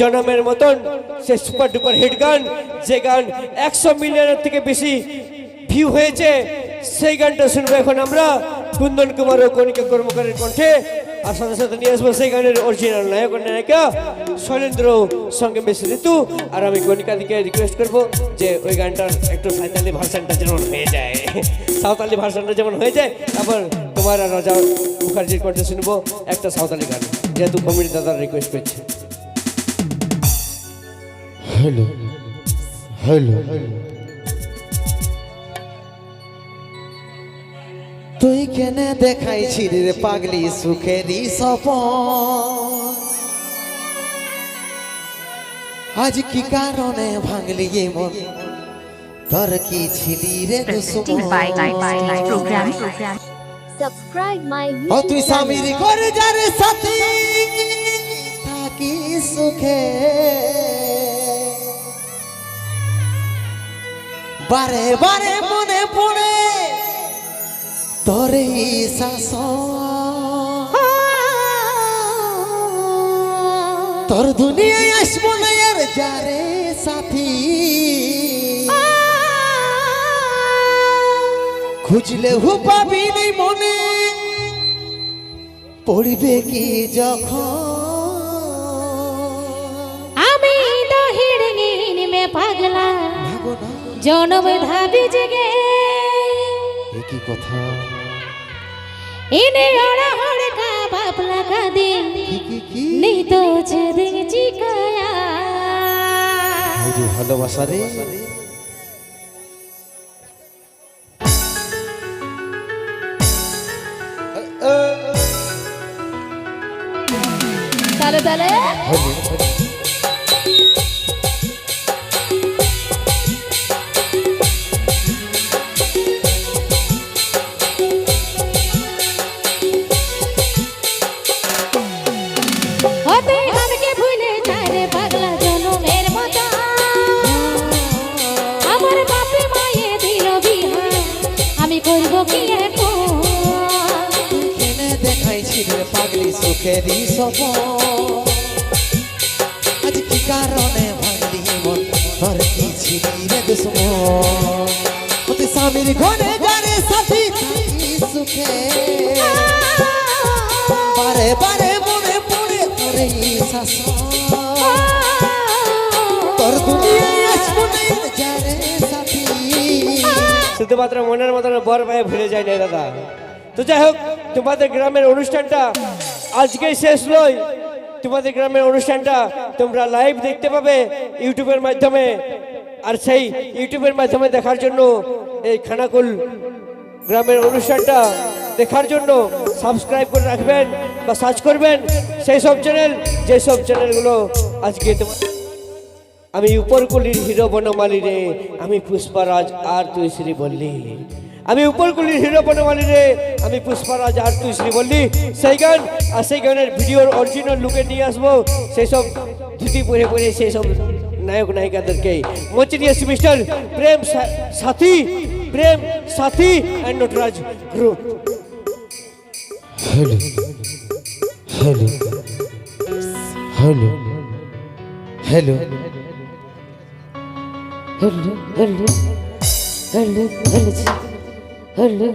জনমের মতন সে super duper hit গান, যে গান একশো মিলিয়নের থেকে বেশি ভিউ হয়েছে, সেই গানটা শুনব এখন আমরা। কুন্দন কুমার ও কণিকা কর্মকারের কণ্ঠে, আর সাথে সাথে নিয়ে আসব সেই গানের অরিজিনাল নায়ক নায়িকা শৈলেন্দ্র, সঙ্গে মিস ঋতু। আর আমি কণিকা দিকে রিকোয়েস্ট করব যে ওই গানটার একটু সাঁওতালি ভার্সানটা যেমন হয়ে যায়, সাঁওতালি ভার্সানটা যেমন হয়ে যায়, তারপর তোমার রাজা মুখার্জির কণ্ঠে শুনব একটা সাঁওতালি গান, যেহেতু কমিটি দাদার রিকোয়েস্ট করছে। হ্যালো হ্যালো তুই কেনে দেখাইছি রে পাগলি সুখেরই সপন? আজ কি কারণে ভাঙলি এ মন? তোর কি ছিলি রে ও YouTube তুই channel. স্বামীর করে যারে সাথে থাকি সুখে। বারে বারে মনে পড়ে। তোরে শাস তোর দুনিয়ায় আসব না আর যারে সাথী। খুঁজলে হু পাবি নেই মনে। পড়বে কি যখন? জনম ধাবি জেগে। একই কথা। ইনে ওরা হরে কা বাবলা কা? দিন নেই তো ছেদে জিকায়া ভালোবাসা রে। তালে তালে। রে পাগলি সুখেরই সপন। আজ কি কারণে ভাঙলি মন? তোর কি ছিলি রে দুশ্মন? তুই স্বামীর ঘরে যারে সাথী সুখে। বারে বারে মনে পড়ে তোরে শাসন। শুধুমাত্র মনের মতন বর পায়ে ভুলে যায় না দাদা। তো যাই হোক, তোমাদের গ্রামের অনুষ্ঠানটা আজকেই শেষ নয়। তোমাদের গ্রামের অনুষ্ঠানটা তোমরা লাইভ দেখতে পাবে ইউটিউবের মাধ্যমে। আর সেই ইউটিউবের মাধ্যমে দেখার জন্য এই খানাকুল গ্রামের অনুষ্ঠানটা দেখার জন্য সাবস্ক্রাইব করে রাখবেন বা সার্চ করবেন। সেই সব চ্যানেল যেসব চ্যানেলগুলো আজকে তোমার আমি উপরকুলির হিরো বনমালী রে, আমি পুষ্পারাজ আর তুই শ্রী বললি। আমি উপরকুলির হিরো বনমালী রে, আমি পুষ্পারাজ আর তুই শ্রী বললি। সেই গান, আর সেই গানের ভিডিওর অরিজিনাল লুকে নিয়ে আসব। সেই সব ধুতি পরে পরে সেই সব নায়ক নায়িকাদেরকে। মচিরিয়াস mister Prem Sathi Prem Sathi and Natraj group hello hello hello hello. hırlı hırlı hırlı hırlı hırlı